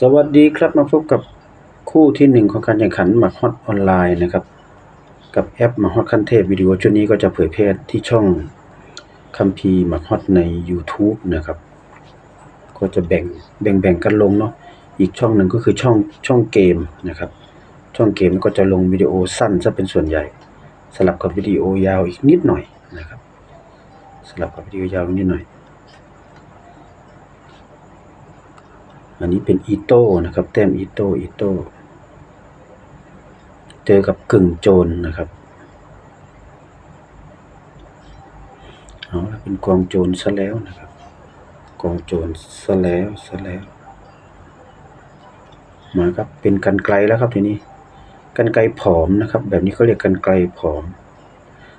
สวัสดีครับมาพบกับคู่ที่หนึ่งของการแข่งขันหมากฮอตออนไลน์นะครับ กับแอปหมากฮอตขั้นเทพวิดีโอชุดนี้ก็จะเผยแพร่ที่ช่องคัมภีร์หมากฮอตใน YouTube นะครับ ก็จะแบ่งแบ่งแบ่งกันลงเนาะอีกช่องหนึ่งก็คือช่องช่องเกมนะครับ ช่องเกมก็จะลงวิดีโอสั้นซะเป็นส่วนใหญ่ สลับกับวิดีโอยาวอีกนิดหน่อยนะครับ สลับกับวิดีโอยาวนิดหน่อย อันนี้เป็นอีโต้นะครับ แต้มอีโต้อีโต้เจอกับกึ่งโจรนะครับเอาละเป็นกองโจรซะแล้วนะครับ กองโจรซะแล้วซะแล้ว มาครับเป็นกันไกลแล้วครับทีนี้กันไกลผอมนะครับ แบบนี้เขาเรียกกันไกลผอม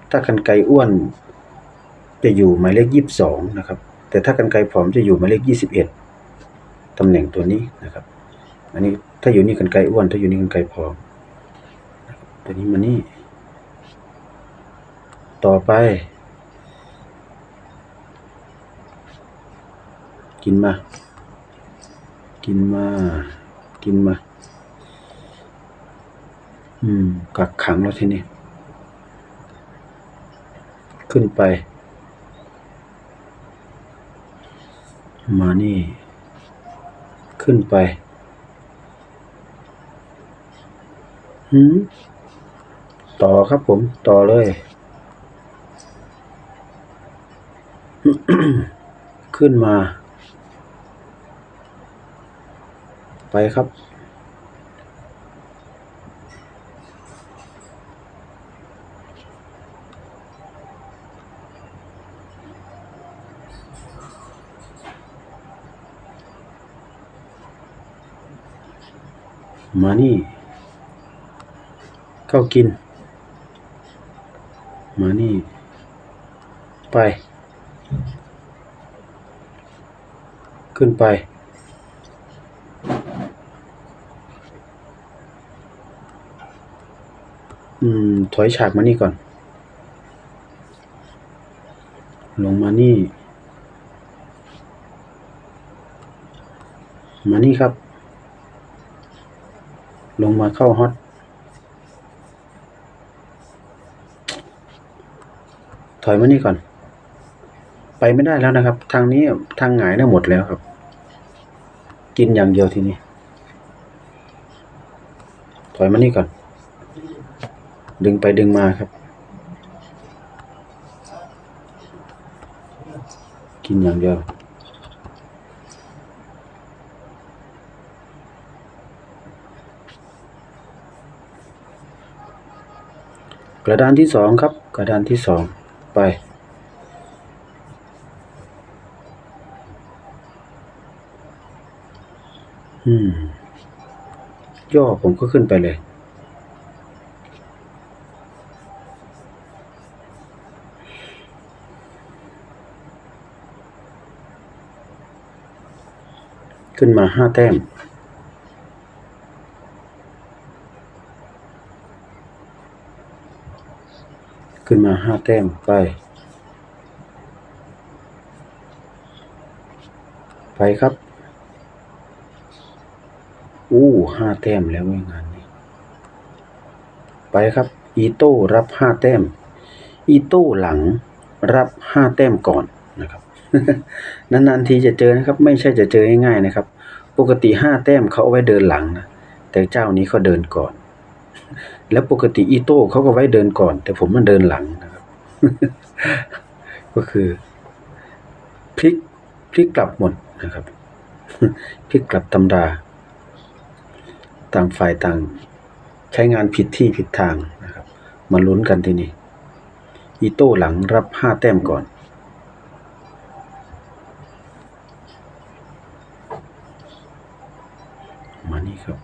ถ้ากันไกลอ้วนจะอยู่หมายเลขยี่สิบสองนะครับ แต่ถ้ากันไกลผอมจะอยู่หมายเลขยี่สิบเอ็ด ตำแหน่งตัวนี้นะครับ อันนี้ถ้าอยู่นี่กันไกลอ้วน ถ้าอยู่นี่กันไกลผอมตัวนี้มานี่ ต่อไป กินมา กินมา กินมา อืม กักขังแล้วทีนี้ ขึ้นไป มานี่ ขึ้นไปหืมต่อครับผม ต่อเลย ขึ้นมา ไปครับ มานี่ เข้ากิน มานี่ ไป ขึ้นไป อืม ถอยฉากมานี่ก่อน ลงมานี่ มานี่ครับ ลงมาเข้าฮอตถอยมานี่ก่อน ไปไม่ได้แล้วนะครับ ทางนี้ทางหงายน่ะหมดแล้วครับ กินอย่างเดียวทีนี้ ถอยมานี่ก่อน ดึงไปดึงมาครับ กินอย่างเดียว กระดานที่สองครับ กระดานที่สองไป อืม ย่อผมก็ขึ้นไปเลย ขึ้นมาห้าแต้ม ขึ้นมาห้าแต้มไป ไปครับ อู้ห้าแต้มแล้วงานนี้ ไปครับ อีโต้รับห้าแต้ม อีโต้หลังรับห้าแต้มก่อนนะครับ นานๆทีจะเจอนะครับ ไม่ใช่จะเจอง่ายๆนะครับ ปกติห้าแต้มเขาเอาไว้เดินหลังนะ แต่เจ้านี้เขาเดินก่อน แล้วปกติอีโต้เขาก็ไว้เดินก่อน แต่ผมมันเดินหลังนะครับ ก็คือพลิกพลิกกลับหมดนะครับพลิกกลับตำรา ต่างฝ่ายต่าง ใช้งานผิดที่ผิดทางนะครับ มาลุ้นกันทีนี้อีโต้หลังรับห้าแต้มก่อนมานี่ครับ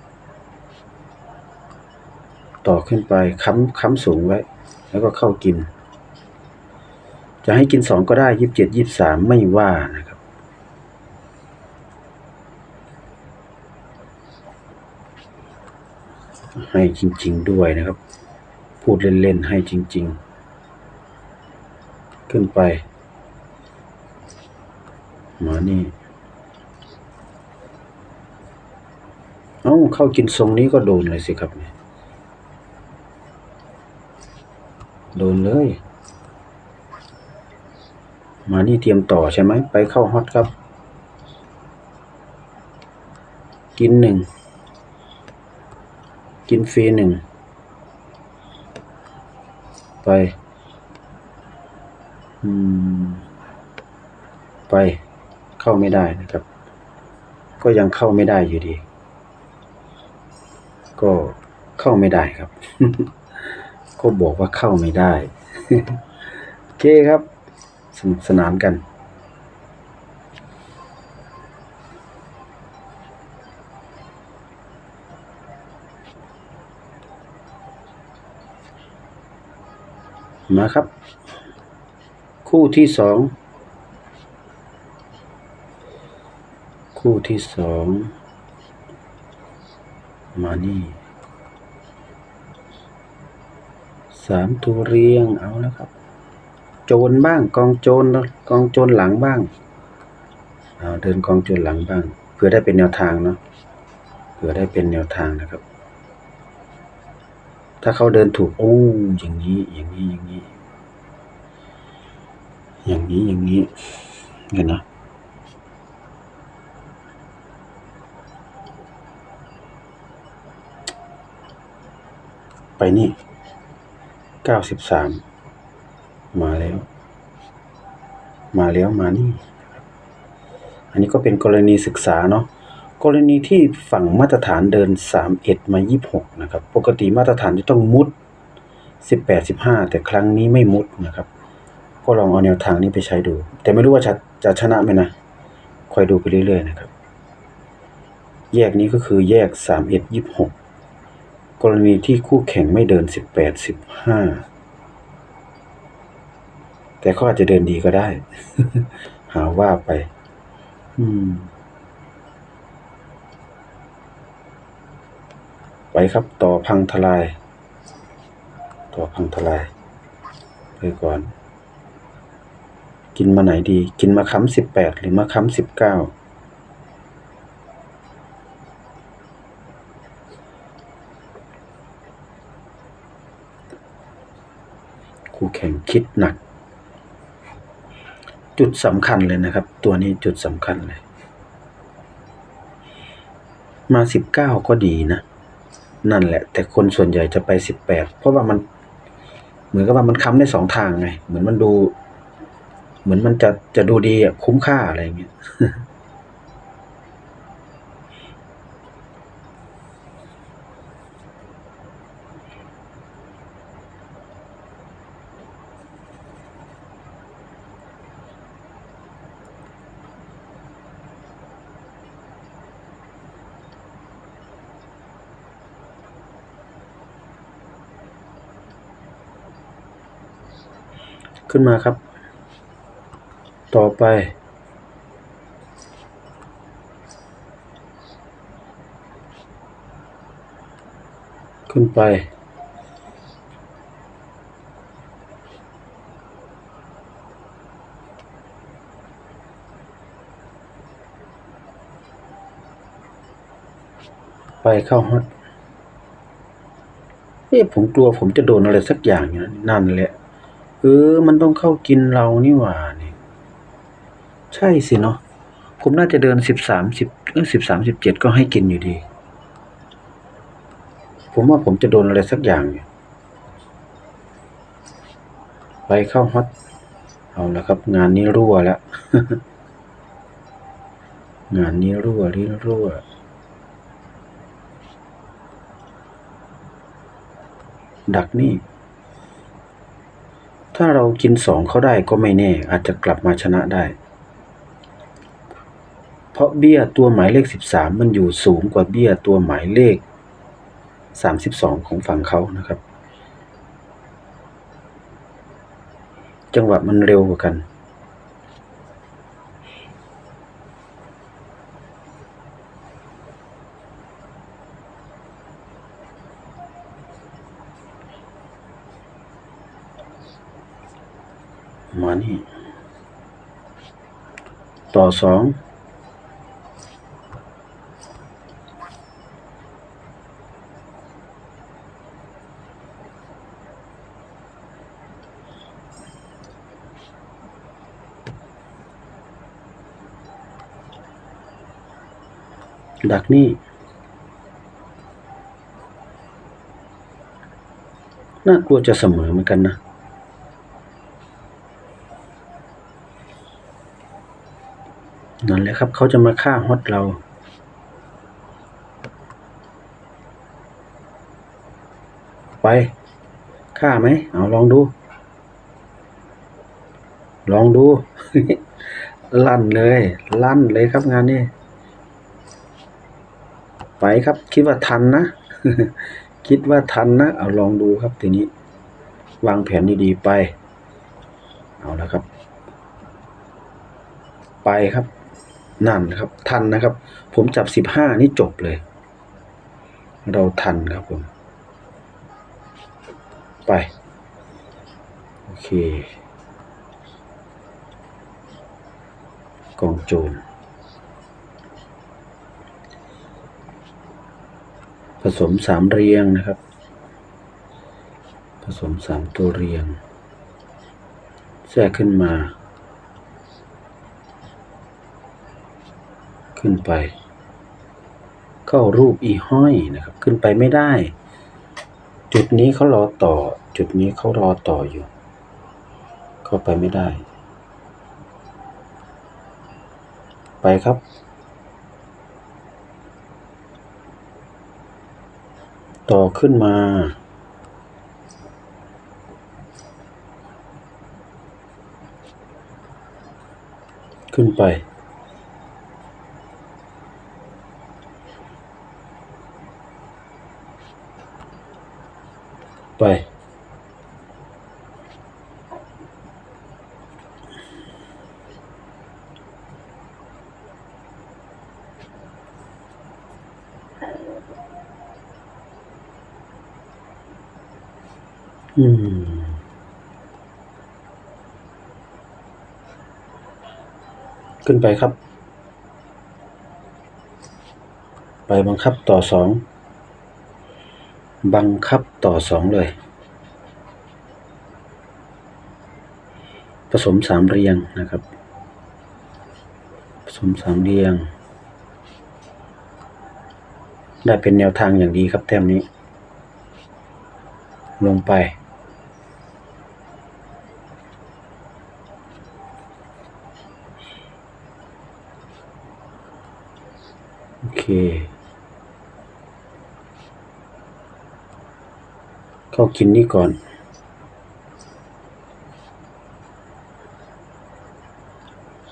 ต่อขึ้นไปค้ำค้ำสูงไว้ แล้วก็เข้ากิน จะให้กินสองก็ได้ยี่สิบเจ็ดยี่สิบสามไม่ว่านะครับ ให้จริง ๆด้วยนะครับ พูดเล่น ๆ ให้จริง ๆ ขึ้นไป มานี่เอ้าเข้ากินทรงนี้ก็โดนเลยสิครับเนี่ย โดนเลย มานี่เตรียมต่อใช่ไหม ไปเข้าฮอตครับ กินหนึ่ง กินฟรีหนึ่ง ไป อืม ไป เข้าไม่ได้นะครับ ก็ยังเข้าไม่ได้อยู่ดี ก็เข้าไม่ได้ครับ ก็บอกว่าเข้าไม่ได้ โอเคครับสนุกสนานกัน มาครับ คู่ที่สองคู่ที่สองมานี่ สามตัวเรียงเอาแล้วครับ โจรบ้างกองโจรกองโจรหลังบ้างเอาเดินกองโจรหลังบ้าง เพื่อได้เป็นแนวทางเนาะเพื่อได้เป็นแนวทางนะครับ ถ้าเขาเดินถูกโอ้อย่างนี้อย่างนี้อย่างนี้ อย่างนี้อย่างนี้เห็นนะไปนี่ เก้าสิบสามมาแล้ว มาแล้วมานี่ อันนี้ก็เป็นกรณีศึกษาเนาะกรณีที่ฝั่งมาตรฐานเดินสามเอ็ดมายี่หกนะครับ ปกติมาตรฐานจะต้องมุดสิบแปดสิบห้าแต่ครั้งนี้ไม่มุดนะครับ ก็ลองเอาแนวทางนี้ไปใช้ดู แต่ไม่รู้ว่าจะจะชนะไหมนะ คอยดูไปเรื่อยๆนะครับ แยกนี้ก็คือแยกสามเอ็ดยี่ห กรณีที่คู่แข่งไม่เดิน 18 15 แต่เขาอาจจะเดินดีก็ได้ หาว่าไปไปครับต่อพังทลาย ต่อพังทลาย ไปก่อน กินมาไหนดี กินมาค้ำปดหรือมาค้ก้า คู่แข่งคิดหนัก จุดสำคัญเลยนะครับ ตัวนี้จุดสำคัญเลย มาสิบเก้าก็ดีนะ นั่นแหละ แต่คนส่วนใหญ่จะไปสิบแปดเพราะว่ามัน เหมือนกับว่ามันค้ำได้สองทางไง เหมือนมันดู เหมือนมันจะจะดูดีอะคุ้มค่าอะไรอย่างเงี้ย ขึ้นมาครับ ต่อไป ขึ้นไป ไปเข้าฮอตเอ๊ะผมกลัวผมจะโดนอะไรสักอย่างอยู่นะนั่นแหละ เออ มันต้องเข้ากินเรานี่หว่านี่ใช่สิเนาะผมน่าจะเดินสิบสามสิบเออสิบสามสิบเจ็ดก็ให้กินอยู่ดี ผมว่าผมจะโดนอะไรสักอย่างอยู่ไปเข้าฮอตเอาละครับ งานนี้รั่วแล้ว งานนี้รั่วลิ้รั่วดักนี่ ถ้าเรากินสองเขาได้ก็ไม่แน่ อาจจะกลับมาชนะได้ เพราะเบี้ยตัวหมายเลขสิบสามมันอยู่สูงกว่าเบี้ยตัวหมายเลขสามสิบสองของฝั่งเขานะครับ จังหวะมันเร็วกว่ากัน สองดักนี่น่ากลัวจะเสมอเหมือนกันนะ นั่นแหละครับ เขาจะมาฆ่าฮอตเราไปฆ่าไหม เอาลองดู ลองดู ลั่นเลย ลั่นเลยครับงานนี้ ไปครับ คิดว่าทันนะ คิดว่าทันนะ เอาลองดูครับทีนี้ วางแผนดีๆไป เอาแล้วครับ ไปครับ นั่นนะครับ ทันนะครับ ผมจับสิบห้านี่จบเลย เราทันครับผม ไป โอเค กองโจรผสมสามเรียงนะครับ ผสมสามตัวเรียงแทรกขึ้นมา ขึ้นไป เข้ารูปอีห้อยนะครับ ขึ้นไปไม่ได้ จุดนี้เขารอต่อ จุดนี้เขารอต่ออยู่ เข้าไปไม่ได้ ไปครับ ต่อขึ้นมาขึ้นไป ไป อืมขึ้นไปครับ ไปบังคับต่อสอง บังคับต่อสองเลย ผสมสามเรียงนะครับ ผสมสามเรียง ได้เป็นแนวทางอย่างดีครับแต้มนี้ ลงไปโอเค เข้ากินนี่ก่อน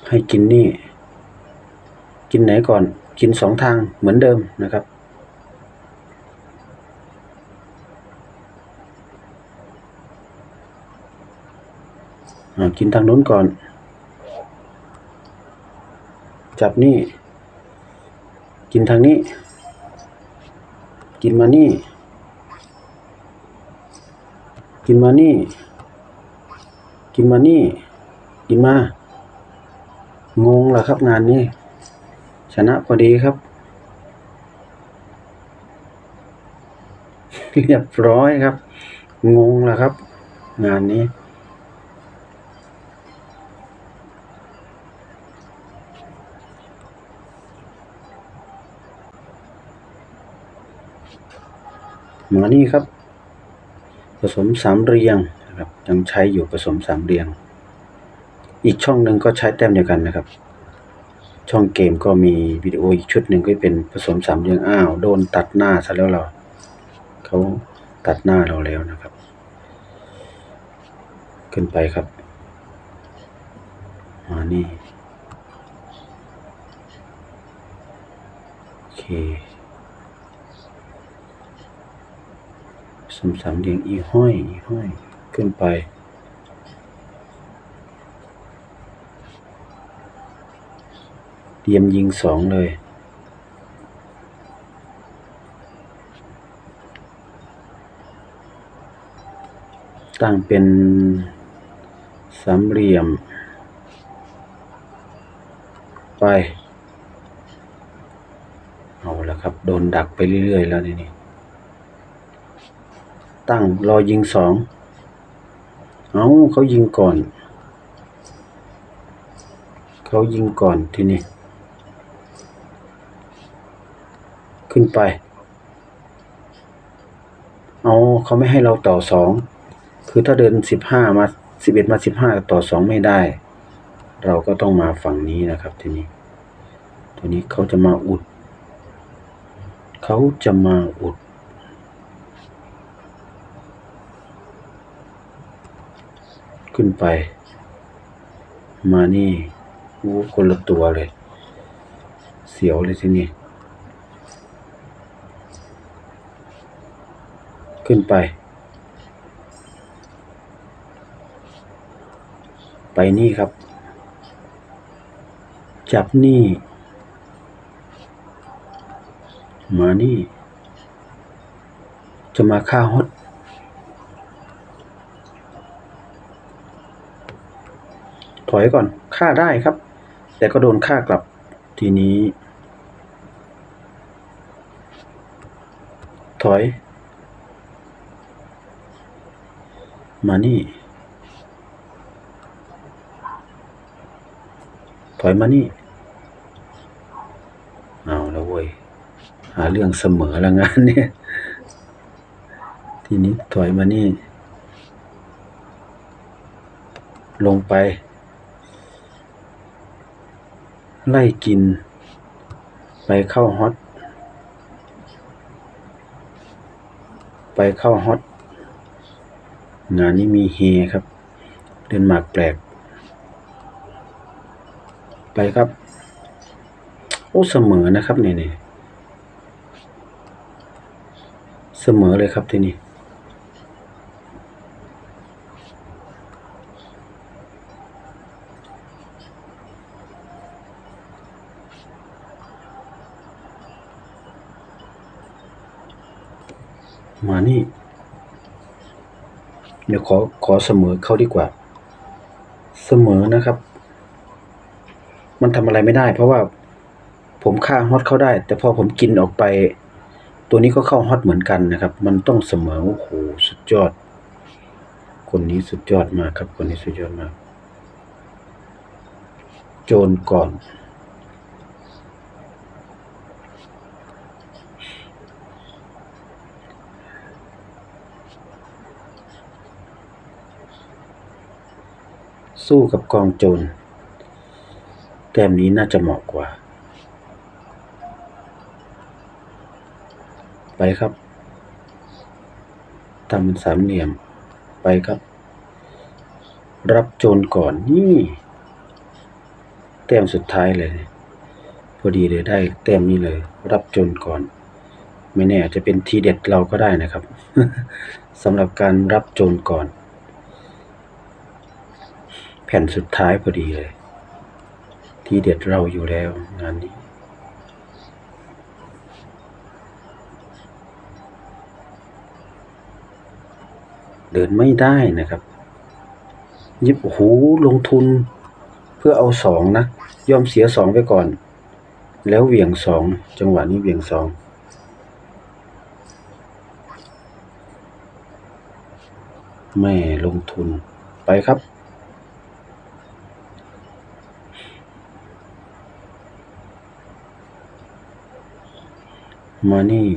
ให้กินนี่ กินไหนก่อน กินสองทางเหมือนเดิมนะครับ กินทางน้นก่อน จับนี่ กินทางนี้ กินมานี่ กินมานี่ กินมานี่ กินมา งงเหรอครับงานนี้ ชนะพอดีครับ เรียบร้อยครับ งงเหรอครับ งานนี้มานี่ครับ ผสมสามเรียงนะครับยังใช้อยู่ผสมสามเรียง อีกช่องหนึ่งก็ใช้แต้มเดียวกันนะครับ ช่องเกมก็มีวิดีโออีกชุดหนึ่งก็เป็นผสมสามเรียงอ้าวโดนตัดหน้าซะแล้วเราเขาตัดหน้าเราแล้วนะครับ ขึ้นไปครับมานี่โอเค สมสามเรียงอีห้อยอีห้อยขึ้นไป เตรียมยิงสองเลย ตั้งเป็นสามเหลี่ยม ไป เอาละครับ โดนดักไปเรื่อยๆแล้วนี่นี่ ตั้งรอยิงสอง เอาเขายิงก่อน เขายิงก่อนทีนี้ ขึ้นไป เอาเขาไม่ให้เราต่อสอง คือถ้าเดินสิบห้ามาสิบเอ็ดมาสิบห้าต่อสองไม่ได้ เราก็ต้องมาฝั่งนี้นะครับทีนี้ ตัวนี้เขาจะมาอุด เขาจะมาอุด ขึ้นไป มานี่โอ้คนละตัวเลย เสียวเลยทีนี้ขึ้นไป ไปนี่ครับ จับนี่ มานี่ จะมาฆ่าฮอ ถอยก่อนฆ่าได้ครับ แต่ก็โดนฆ่ากลับทีนี้ ถอย มานี่ ถอยมานี่ เอาแล้วเว้ย หาเรื่องเสมอละงานเนี่ย ทีนี้ถอยมานี่ ลงไป ไล่กิน ไปเข้าฮอต ไปเข้าฮอต งานนี้มีเฮครับ เดินหมากแปลก ไปครับ โอ้เสมอนะครับนี่นี่เสมอเลยครับที่นี่ มานี่ เดี๋ยวขอขอเสมอเขาดีกว่า เสมอนะครับ มันทำอะไรไม่ได้ เพราะว่าผมฆ่าฮอตเขาได้ แต่พอผมกินออกไป ตัวนี้ก็เข้าฮอตเหมือนกันนะครับ มันต้องเสมอโอ้โหสุดยอด คนนี้สุดยอดมากครับ คนนี้สุดยอดมาก โจรก่อน สู้กับกองโจร แต้มนี้น่าจะเหมาะกว่า ไปครับทำเป็นสามเหลี่ยม ไปครับ รับโจรก่อนนี่แต้มสุดท้ายเลย พอดีเลยได้แต้มนี้เลย รับโจรก่อน ไม่แน่อาจจะเป็นทีเด็ดเราก็ได้นะครับสำหรับการรับโจรก่อน แผ่นสุดท้ายพอดีเลย ที่เด็ดเราอยู่แล้วงานนี้ เดินไม่ได้นะครับยิบโอ้โหลงทุนเพื่อเอาสองนะ ยอมเสียสองไปก่อน แล้วเหวี่ยงสองจังหวะนี้เหวี่ยงสองแม่ลงทุนไปครับ มานี่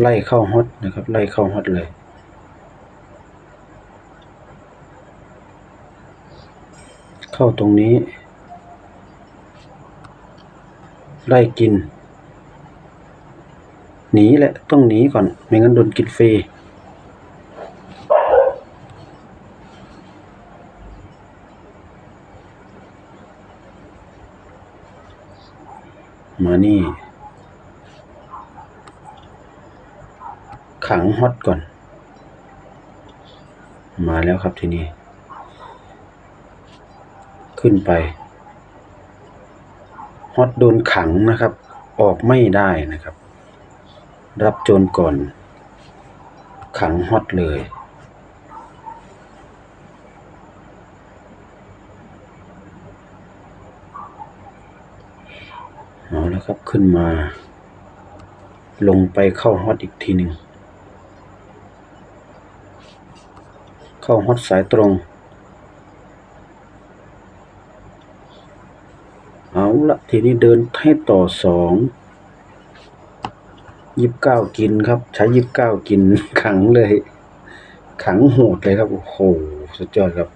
ไล่เข้าฮอตนะครับ ไล่เข้าฮอตเลย เข้าตรงนี้ ไล่กิน หนีแหละ ต้องหนีก่อน ไม่งั้นโดนกินฟรี มานี่ ขังฮอตก่อน มาแล้วครับทีนี้ ขึ้นไป ฮอตโดนขังนะครับ ออกไม่ได้นะครับ รับโจรก่อน ขังฮอตเลย เอาแล้วครับขึ้นมา ลงไปเข้าฮอตอีกทีหนึ่งเข้าฮอตสายตรง เอาละทีนี้เดินให้ต่อสองยี่สิบเก้ากินครับ ใช้ยี่สิบเก้ากินขังเลย ขังโหดเลยครับ โอ้โห สุดยอดครับ